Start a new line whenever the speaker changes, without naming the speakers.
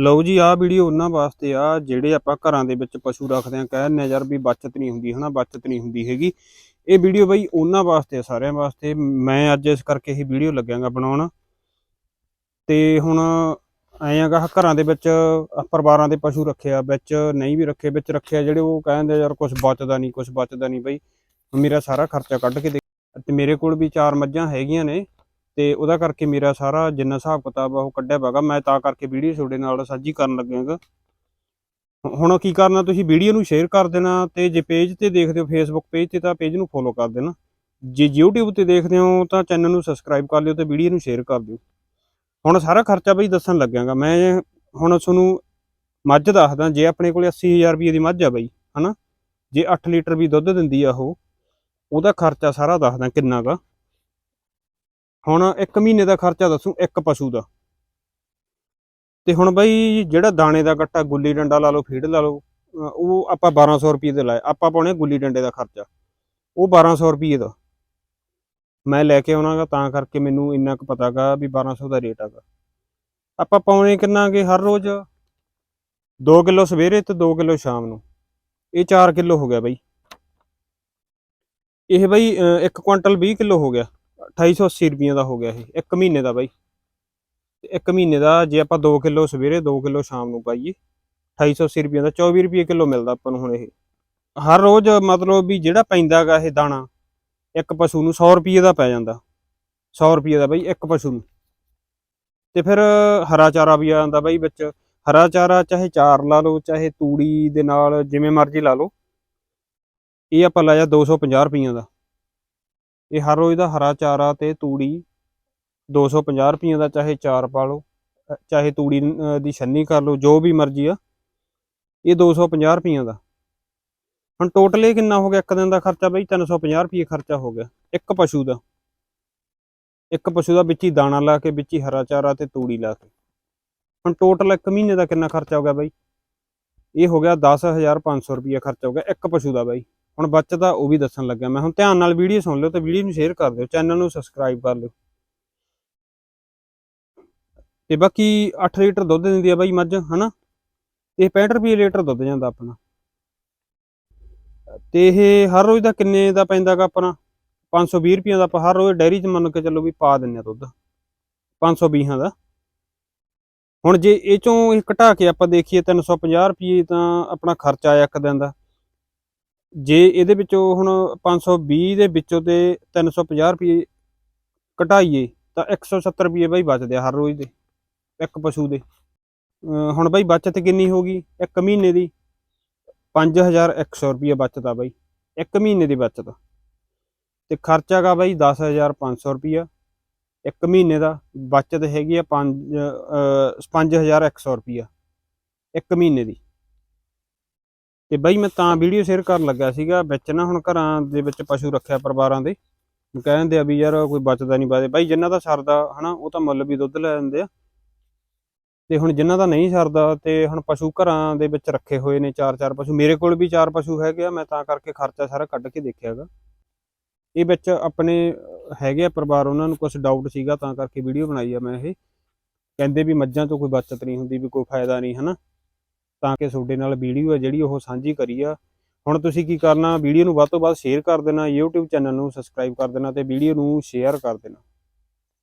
ਲਓ ਜੀ, ਆਹ ਵੀਡੀਓ ਉਹਨਾਂ ਵਾਸਤੇ ਆ, ਜਿਹੜੇ ਆਪਾਂ ਘਰਾਂ ਦੇ ਵਿੱਚ ਪਸ਼ੂ ਰੱਖਦੇ ਆ ਕਹਿੰਦੇ ਆ ਯਾਰ ਵੀ ਬਚਤ ਨਹੀਂ ਹੁੰਦੀ, ਹਨਾ, ਬਚਤ ਨਹੀਂ ਹੁੰਦੀ ਹੈਗੀ। ਇਹ ਵੀਡੀਓ ਬਈ ਉਹਨਾਂ ਵਾਸਤੇ ਆ, ਸਾਰਿਆਂ ਵਾਸਤੇ। ਮੈਂ ਅੱਜ ਇਸ ਕਰਕੇ ਇਹ ਵੀਡੀਓ ਲੱਗਿਆਗਾ ਬਣਾਉਣ। ਤੇ ਹੁਣ ਐਂ ਹੈਗਾ ਘਰਾਂ ਦੇ ਵਿੱਚ ਪਰਿਵਾਰਾਂ ਦੇ ਪਸ਼ੂ ਰੱਖਿਆ, ਵਿੱਚ ਨਹੀਂ ਵੀ ਰੱਖੇ, ਵਿੱਚ ਰੱਖਿਆ, ਜਿਹੜੇ ਉਹ ਕਹਿੰਦੇ ਯਾਰ ਕੁਝ ਬਚਦਾ ਨਹੀਂ ਕੁਝ ਬਚਦਾ ਨਹੀਂ ਬਈ। ਮੇਰਾ ਸਾਰਾ ਖਰਚਾ ਕੱਢ ਕੇ ਦੇ ਤੇ ਮੇਰੇ ਕੋਲ ਵੀ ਚਾਰ ਮੱਝਾਂ ਹੈਗੀਆਂ ਨੇ। ਤੇ ਉਹਦਾ ਕਰਕੇ ਮੇਰਾ ਸਾਰਾ ਜਿੰਨਾ ਹਿਸਾਬ ਕਿਤਾਬ ਆ ਉਹ ਕੱਢਿਆ ਬਾਗਾ ਮੈਂ ਤਾਂ ਕਰਕੇ ਵੀਡੀਓ ਤੁਹਾਡੇ ਨਾਲ ਸਾਂਝੀ ਕਰਨ ਲੱਗਿਆਗਾ ਹੁਣ ਕੀ ਕਰਨਾ ਤੁਸੀਂ ਵੀਡੀਓ ਨੂੰ ਸ਼ੇਅਰ ਕਰ ਦੇਣਾ ਤੇ ਜੇ ਪੇਜ ਤੇ ਦੇਖਦੇ ਹੋ ਫੇਸਬੁੱਕ ਪੇਜ ਤੇ ਤਾਂ ਪੇਜ ਨੂੰ ਫੋਲੋ ਕਰ ਦੇਣਾ। ਜੇ YouTube ਤੇ ਦੇਖਦੇ ਹੋ ਤਾਂ ਚੈਨਲ ਨੂੰ ਸਬਸਕ੍ਰਾਈਬ ਕਰ ਲਿਓ ਤੇ ਵੀਡੀਓ ਨੂੰ ਸ਼ੇਅਰ ਕਰ ਦਿਓ। ਹੁਣ ਸਾਰਾ ਖਰਚਾ ਬਈ ਦੱਸਣ ਲੱਗਿਆਗਾ ਮੈਂ ਹੁਣ ਤੁਹਾਨੂੰ ਮੱਝ ਦੱਸਦਾ, ਜੇ ਆਪਣੇ ਕੋਲੇ 80000 ਰੁਪਏ ਦੀ ਮੱਝ ਆ ਬਈ, ਹਨਾ? ਜੇ 8 ਲੀਟਰ ਵੀ ਦੁੱਧ ਦਿੰਦੀ ਆ ਉਹ, ਉਹਦਾ ਖਰਚਾ ਸਾਰਾ ਦੱਸਦਾ ਕਿੰਨਾ ਗਾ ਹੁਣ ਇੱਕ ਮਹੀਨੇ ਦਾ ਖਰਚਾ ਦੱਸੂ, ਇੱਕ ਪਸ਼ੂ ਦਾ। ਤੇ ਹੁਣ ਬਾਈ ਜਿਹੜਾ ਦਾਣੇ ਦਾ ਕੱਟਾ ਗੁੱਲੀ ਡੰਡਾ ਲਾ ਲਓ, ਫੀਡ ਲਾ ਲਓ ਉਹ ਆਪਾਂ 1200 ਰੁਪਏ ਦੇ ਲਾਏ ਆਪਾਂ ਪਾਉਣੇ ਗੁੱਲੀ ਡੰਡੇ ਦਾ ਖਰਚਾ। ਉਹ 1200 ਰੁਪਏ ਦਾ। ਮੈਂ ਲੈ ਕੇ ਆਉਣਾਗਾ ਤਾਂ ਕਰਕੇ ਮੈਨੂੰ ਇੰਨਾ ਕੁ ਪਤਾਗਾ ਵੀ 1200 ਦਾ ਰੇਟ ਹੈਗਾ। ਆਪਾਂ ਪਾਉਣੇ ਕਿੰਨਾਗੇ ਹਰ ਰੋਜ਼? 2 ਕਿਲੋ ਸਵੇਰੇ ਤੇ 2 ਕਿਲੋ ਸ਼ਾਮ ਨੂੰ। ਇਹ 4 ਕਿਲੋ ਹੋ ਗਿਆ ਬਾਈ। ਇਹ ਬਈ 1 ਕੁਇੰਟਲ 20 ਕਿਲੋ ਹੋ ਗਿਆ। 2880 ਰੁਪਈਆਂ ਦਾ ਹੋ ਗਿਆ ਇਹ, ਇੱਕ ਮਹੀਨੇ ਦਾ ਬਾਈ। ਇੱਕ ਮਹੀਨੇ ਦਾ ਜੇ ਆਪਾਂ 2 ਕਿਲੋ ਸਵੇਰੇ 2 ਕਿਲੋ ਸ਼ਾਮ ਨੂੰ ਪਾਈਏ 2880 ਰੁਪਈਆਂ ਦਾ 24 ਰੁਪਏ ਕਿਲੋ ਮਿਲਦਾ ਆਪਾਂ ਨੂੰ ਹੁਣ ਇਹ। ਹਰ ਰੋਜ਼ ਮਤਲਬ ਵੀ ਜਿਹੜਾ ਪੈਂਦਾਗਾ ਇਹ ਦਾਣਾ, ਇੱਕ ਪਸ਼ੂ ਨੂੰ 100 ਰੁਪਏ ਦਾ ਪੈ ਜਾਂਦਾ। 100 ਰੁਪਏ ਦਾ ਬਾਈ ਇੱਕ ਪਸ਼ੂ ਨੂੰ। ਤੇ ਫਿਰ ਹਰਾ ਚਾਰਾ ਵੀ ਆ ਜਾਂਦਾ ਬਾਈ ਵਿੱਚ। ਹਰਾ ਚਾਰਾ ਚਾਹੇ ਚਾਰ ਲਾ ਲਓ, ਚਾਹੇ ਤੂੜੀ ਦੇ ਨਾਲ ਜਿਵੇਂ ਮਰਜ਼ੀ ਲਾ ਲਓ। ਇਹ ਆਪਾਂ ਲਾਇਆ 250 ਰੁਪਈਆ ਦਾ। ਇਹ ਹਰ ਰੋਜ਼ ਦਾ ਹਰਾ ਚਾਰਾ ਤੇ ਤੂੜੀ 250 ਰੁਪਈਆਂ ਦਾ, ਚਾਹੇ ਚਾਰ ਪਾ ਲਓ ਚਾਹੇ ਤੂੜੀ ਦੀ ਛੰਨੀ ਕਰ ਲਓ, ਜੋ ਵੀ ਮਰਜ਼ੀ ਆ, ਇਹ 250 ਰੁਪਈਆਂ ਦਾ। ਹੁਣ ਟੋਟਲ ਇਹ ਕਿੰਨਾ ਹੋ ਗਿਆ? ਇੱਕ ਦਿਨ ਦਾ ਖਰਚਾ ਬਈ 350 ਰੁਪਏ ਖਰਚਾ ਹੋ ਗਿਆ, ਇੱਕ ਪਸ਼ੂ ਦਾ। ਇੱਕ ਪਸ਼ੂ ਦਾ ਵਿੱਚ ਹੀ ਦਾਣਾ ਲਾ ਕੇ, ਵਿੱਚ ਹੀ ਹਰਾ ਚਾਰਾ ਤੇ ਤੂੜੀ ਲਾ ਕੇ। ਹੁਣ ਟੋਟਲ ਇੱਕ ਮਹੀਨੇ ਦਾ ਕਿੰਨਾ ਖਰਚਾ ਹੋ ਗਿਆ ਬਾਈ? ਇਹ ਹੋ ਗਿਆ 10500 ਰੁਪਏ ਖਰਚਾ ਹੋ ਗਿਆ ਇੱਕ ਪਸ਼ੂ ਦਾ ਬਾਈ। ਹੁਣ ਬਚਦਾ ਉਹ ਵੀ ਦੱਸਣ ਲੱਗਿਆ ਮੈਂ ਹੁਣ ਧਿਆਨ ਨਾਲ ਵੀਡੀਓ ਸੁਣ ਲਿਓ ਤੇ ਵੀਡੀਓ ਨੂੰ ਸ਼ੇਅਰ ਕਰ ਦਿਓ ਚੈਨਲ ਨੂੰ ਸਬਸਕ੍ਰਾਈਬ ਕਰ ਲਿਓ। ਤੇ ਬਾਕੀ 8 ਲੀਟਰ ਦੁੱਧ ਦਿੰਦੀ ਆ ਬਾਈ ਮੱਝ, ਹਨਾ? ਤੇ 65 ਰੁਪਏ ਲੀਟਰ ਦੁੱਧ ਜਾਂਦਾ ਆਪਣਾ। ਤੇ ਇਹ ਹਰ ਰੋਜ਼ ਦਾ ਕਿੰਨੇ ਦਾ ਪੈਂਦਾਗਾ ਆਪਣਾ? 520 ਰੁਪਏ ਦਾ ਆਪਾਂ ਹਰ ਰੋਜ਼ ਡੈਰੀ 'ਚ ਮੰਨ ਕੇ ਚੱਲੋ ਵੀ ਪਾ ਦਿੰਨੇ ਆ ਦੁੱਧ। 520 ਦਾ। ਹੁਣ ਜੇ ਇਹ ਚੋਂ ਇਹ ਘਟਾ ਕੇ ਆਪਾਂ ਦੇਖੀਏ 350 ਰੁਪਏ ਤਾਂ ਆਪਣਾ ਖਰਚਾ ਆਇਆ ਇੱਕ ਦਿਨ ਦਾ। ਜੇ ਇਹਦੇ ਵਿੱਚੋਂ ਹੁਣ 520 ਦੇ ਵਿੱਚੋਂ ਤੇ 350 ਰੁਪਏ ਘਟਾਈਏ ਤਾਂ 170 ਰੁਪਏ ਬਾਈ ਬਚਦੇ ਆ ਹਰ ਰੋਜ਼ ਦੇ, ਇੱਕ ਪਸ਼ੂ ਦੇ। ਹੁਣ ਬਾਈ ਬਚਤ ਕਿੰਨੀ ਹੋ ਗਈ? ਇੱਕ ਮਹੀਨੇ ਦੀ। 5100 ਰੁਪਏ ਬਚਦਾ ਬਾਈ। ਇੱਕ ਮਹੀਨੇ ਦੀ ਬਚਤ। ਤੇ ਖਰਚਾ ਗਾ ਬਾਈ 10500 ਰੁਪਿਆ ਇੱਕ ਮਹੀਨੇ ਦਾ ਬਚਤ ਹੈਗੀ ਆ 5 5100 ਰੁਪਿਆ ਇੱਕ ਮਹੀਨੇ ਦੀ। ਤੇ ਬਾਈ ਮੈਂ ਤਾਂ ਵੀਡੀਓ ਸ਼ੇਅਰ ਕਰਨ ਲੱਗਾ ਸੀਗਾ, ਵਿੱਚ ਨਾ ਹੁਣ ਘਰਾਂ ਦੇ ਵਿੱਚ ਪਸ਼ੂ ਰੱਖਿਆ ਪਰਿਵਾਰਾਂ ਦੇ। ਕਹਿੰਦੇ ਆ ਵੀ ਯਾਰ ਕੋਈ ਬਚਦਾ ਨਹੀਂ ਬਾਦੇ ਬਾਈ ਜਿਨ੍ਹਾਂ ਦਾ ਸਰਦਾ, ਹਨਾ, ਉਹ ਤਾਂ ਮੁੱਲ ਵੀ ਦੁੱਧ ਲੈ ਜਾਂਦੇ ਆ। ਤੇ ਹੁਣ ਜਿਨ੍ਹਾਂ ਦਾ ਨਹੀਂ ਸਰਦਾ ਤੇ ਹੁਣ ਪਸ਼ੂ ਘਰਾਂ ਦੇ ਵਿੱਚ ਰੱਖੇ ਹੋਏ ਨੇ ਚਾਰ ਚਾਰ ਪਸ਼ੂ। ਮੇਰੇ ਕੋਲ ਵੀ ਚਾਰ ਪਸ਼ੂ ਹੈਗੇ ਆ, ਮੈਂ ਤਾਂ ਕਰਕੇ ਖਰਚਾ ਸਾਰਾ ਕੱਢ ਕੇ ਦੇਖਿਆਗਾ। ਇਹ ਵਿੱਚ ਆਪਣੇ ਹੈਗੇ ਆ ਪਰਿਵਾਰ, ਉਹਨਾਂ ਨੂੰ ਕੁਝ ਡਾਊਟ ਸੀਗਾ, ਤਾਂ ਕਰਕੇ ਵੀਡੀਓ ਬਣਾਈ ਆ ਮੈਂ ਇਹ। ਕਹਿੰਦੇ ਵੀ ਮੱਝਾਂ ਤੋਂ ਕੋਈ ਬਚਤ ਨਹੀਂ ਹੁੰਦੀ, ਵੀ ਕੋਈ ਫਾਇਦਾ ਨਹੀਂ ਹਨਾ। ਤਾਂ ਕਿ ਤੁਹਾਡੇ ਨਾਲ ਵੀਡੀਓ ਹੈ ਜਿਹੜੀ ਉਹ ਸਾਂਝੀ ਕਰੀ ਆ। ਹੁਣ ਤੁਸੀਂ ਕੀ ਕਰਨਾ, ਵੀਡੀਓ ਨੂੰ ਵੱਧ ਤੋਂ ਵੱਧ ਸ਼ੇਅਰ ਕਰ ਦੇਣਾ, YouTube ਚੈਨਲ ਨੂੰ ਸਬਸਕ੍ਰਾਈਬ ਕਰ ਦੇਣਾ ਤੇ ਵੀਡੀਓ ਨੂੰ ਸ਼ੇਅਰ ਕਰ ਦੇਣਾ।